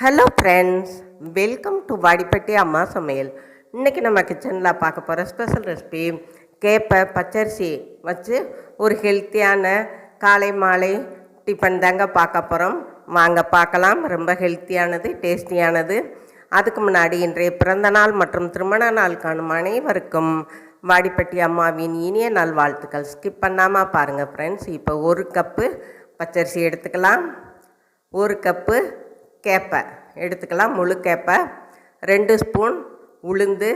Hello friends welcome to Vadipatti அம்மா சமையல் இன்றைக்கி நம்ம கிச்சனில் பார்க்க போகிற ஸ்பெஷல் ரெசிபி கேப்பை பச்சரிசி வச்சு ஒரு ஹெல்த்தியான காலை மாலை டிஃபன் தாங்க பார்க்க போகிறோம் வாங்க பார்க்கலாம். ரொம்ப ஹெல்த்தியானது டேஸ்டியானது அதுக்கு முன்னாடி இன்றைய பிறந்த நாள் மற்றும் திருமண நாள் காணும் அனைவருக்கும் வாடிப்பட்டி அம்மாவின் இனிய நாள் வாழ்த்துக்கள் ஸ்கிப் பண்ணாமல் பாருங்கள் ஃப்ரெண்ட்ஸ் இப்போ ஒரு கப்பு பச்சரிசி எடுத்துக்கலாம். ஒரு கப்பு கேப்பை. எடுத்துக்கலாம். முழு கேப்பை. ரெண்டு ஸ்பூன் உளுந்து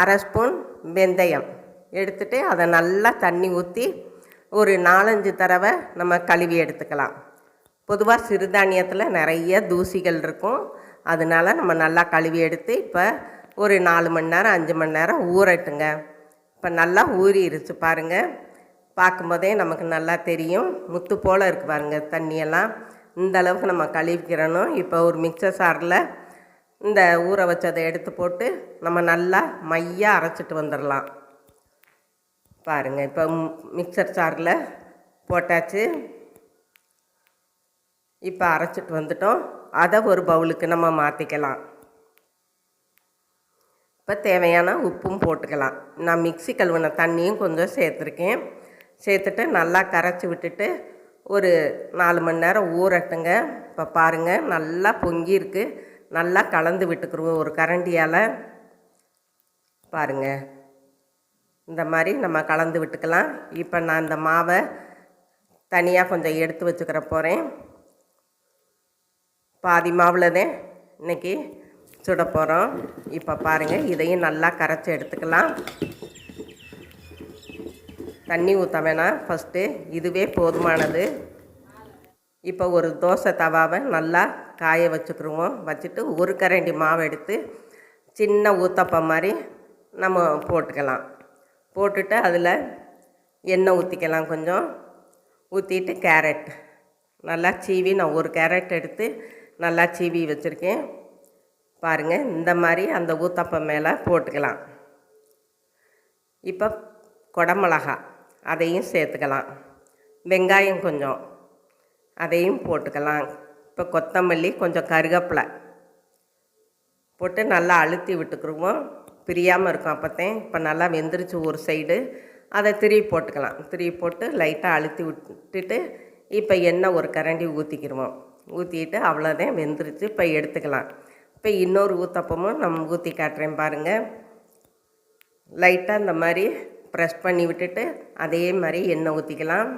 அரை ஸ்பூன் வெந்தயம். எடுத்துட்டு அதை நல்லா தண்ணி ஊற்றி ஒரு நாலஞ்சு தடவை நம்ம கழுவி எடுத்துக்கலாம். பொதுவாக சிறுதானியத்தில் நிறைய தூசிகள் இருக்கும். அதனால நம்ம நல்லா கழுவி எடுத்து இப்போ ஒரு நாலு மணி நேரம் அஞ்சு மணி நேரம் ஊறட்டுங்க. இப்போ நல்லா ஊறிடுச்சு பாருங்கள் பார்க்கும்போதே நமக்கு நல்லா தெரியும். முத்து போல் இருக்கு பாருங்க தண்ணியெல்லாம். இந்த அளவுக்கு நம்ம கழுவிக்கிறணும். இப்போ ஒரு மிக்சர் சாரில் இந்த ஊற வச்சதை எடுத்து போட்டு நம்ம நல்லா மையாக அரைச்சிட்டு வந்துடலாம் பாருங்கள் இப்போ மிக்சர் சாரில் போட்டாச்சு. இப்போ அரைச்சிட்டு வந்துட்டோம். அதை ஒரு பவுலுக்கு நம்ம மாற்றிக்கலாம் இப்போ தேவையான உப்பும் போட்டுக்கலாம். நான் மிக்ஸி கழுவின தண்ணியும் கொஞ்சம் சேர்த்துருக்கேன். சேர்த்துட்டு நல்லா கரைச்சி விட்டுட்டு ஒரு நாலு மணி நேரம் ஊறட்டுங்க. இப்போ பாருங்கள் நல்லா பொங்கியிருக்கு. நல்லா கலந்து விட்டுக்குருவோம் ஒரு கரண்டியால். பாருங்கள் இந்த மாதிரி நம்ம கலந்து விட்டுக்கலாம். இப்போ நான் இந்த மாவை தனியாக கொஞ்சம் எடுத்து வச்சுக்கிற போகிறேன் பாதி மாவில் தான் இன்றைக்கி சுட போகிறோம் இப்போ பாருங்கள் இதையும் நல்லா கரைச்சி எடுத்துக்கலாம். தண்ணி ஊற்ற வேணாம் ஃபஸ்ட்டு இதுவே போதுமானது. இப்போ ஒரு தோசை தவாவை நல்லா காய வச்சுக்கிருவோம். வச்சுட்டு ஒரு கரண்டி மாவு எடுத்து சின்ன ஊத்தப்பம் மாதிரி நம்ம போட்டுக்கலாம். போட்டுட்டு அதில் எண்ணெய் ஊற்றிக்கலாம் கொஞ்சம். ஊற்றிட்டு கேரட். நல்லா சீவி நான் ஒரு கேரட் எடுத்து நல்லா சீவி வச்சுருக்கேன். பாருங்கள் இந்த மாதிரி அந்த ஊத்தப்பம் மேலே போட்டுக்கலாம். இப்போ கொடமிளகாய் அதையும் சேர்த்துக்கலாம். வெங்காயம் கொஞ்சம். அதையும் போட்டுக்கலாம். இப்போ கொத்தமல்லி கொஞ்சம் கருகப்பிலை போட்டு நல்லா அழுத்தி விட்டுக்குருவோம். பிரியாமல் இருக்கும் அப்போத்தேன் இப்போ நல்லா வெந்துருச்சு ஒரு சைடு. அதை திருப்பி போட்டுக்கலாம். திருப்பி போட்டு லைட்டாக அழுத்தி விட்டுட்டு இப்போ எண்ணெய் ஒரு கரண்டி ஊற்றிக்கிடுவோம் ஊற்றிட்டு அவ்வளோதான் வெந்துருச்சு. இப்போ எடுத்துக்கலாம். இப்போ இன்னொரு ஊத்தப்பமும் நம்ம ஊற்றி காட்டுறேன் பாருங்கள் லைட்டாக இந்த மாதிரி ப்ரெஸ் பண்ணி விட்டுட்டு அதே மாதிரி எண்ணெய் ஊற்றிக்கலாம்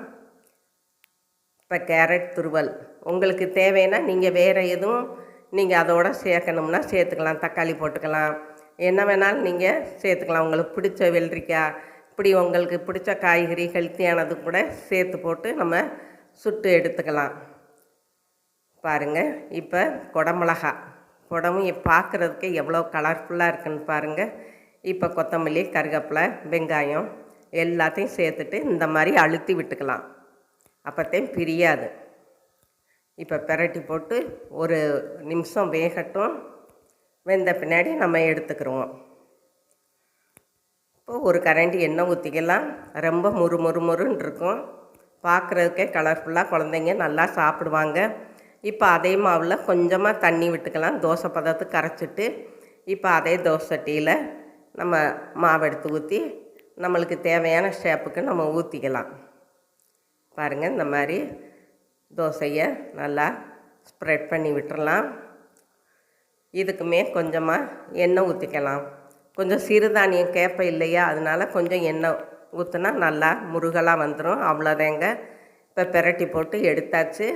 இப்போ கேரட் துருவல். உங்களுக்கு தேவைன்னா நீங்கள் வேறு எதுவும் நீங்கள் அதோட சேர்க்கணும்னா சேர்த்துக்கலாம். தக்காளி போட்டுக்கலாம். என்ன வேணாலும் நீங்கள் சேர்த்துக்கலாம். உங்களுக்கு பிடிச்ச வெள்ளரிக்காய் இப்படி உங்களுக்கு பிடிச்ச காய்கறி ஹெல்த்தியானது கூட சேர்த்து போட்டு நம்ம சுட்டு எடுத்துக்கலாம். பாருங்கள் இப்போ குடமிளகா குடமும் பார்க்குறதுக்கு எவ்வளோ கலர்ஃபுல்லாக இருக்குன்னு பாருங்கள் இப்போ கொத்தமல்லி கருவேப்பிலை வெங்காயம் எல்லாத்தையும் சேர்த்துட்டு இந்த மாதிரி அழுத்தி விட்டுக்கலாம். அப்போத்தையும் பிரியாது. இப்போ பெரட்டி போட்டு ஒரு நிமிஷம் வேகட்டும். வெந்த பின்னாடி நம்ம எடுத்துக்கிருவோம். இப்போ ஒரு கரண்டி எண்ணெய் ஊற்றிக்கலாம் ரொம்ப முறு முறு முறுன்னு இருக்கும். பார்க்குறதுக்கே கலர்ஃபுல்லாக குழந்தைங்க நல்லா சாப்பிடுவாங்க. இப்போ அதே மாவில் கொஞ்சமாக தண்ணி விட்டுக்கலாம். தோசை பதத்துக்கு கரைச்சிட்டு இப்போ அதே தோசை சட்டியில் நம்ம மாவு எடுத்து ஊற்றி நம்மளுக்கு தேவையான ஷேப்புக்கு நம்ம ஊற்றிக்கலாம் பாருங்கள் இந்த மாதிரி தோசையை நல்லா ஸ்ப்ரெட் பண்ணி விட்டுறலாம். இதுக்குமே கொஞ்சமாக எண்ணெய் ஊற்றிக்கலாம் கொஞ்சம் சிறுதானியம் கேப்ப இல்லையா? அதனால் கொஞ்சம் எண்ணெய் ஊற்றினா நல்லா முருகலாக வந்துடும் அவ்வளோதாங்க. இப்போ பெரட்டி போட்டு எடுத்தாச்சு.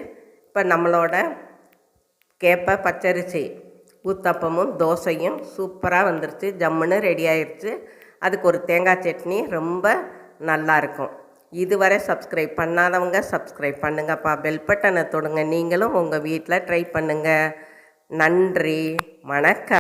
இப்போ நம்மளோட கேப்பை பச்சரிசி ஊத்தப்பமும் தோசையும் சூப்பராக வந்துருச்சு. ஜம்முன்னு ரெடி ஆயிடுச்சு அதுக்கு ஒரு தேங்காய் சட்னி ரொம்ப நல்லாயிருக்கும் இதுவரை சப்ஸ்கிரைப் பண்ணாதவங்க சப்ஸ்கிரைப் பண்ணுங்கப்பா. பெல் பட்டனை தொடுங்க. நீங்களும் உங்கள் வீட்டில் ட்ரை பண்ணுங்கள் நன்றி. வணக்கம்.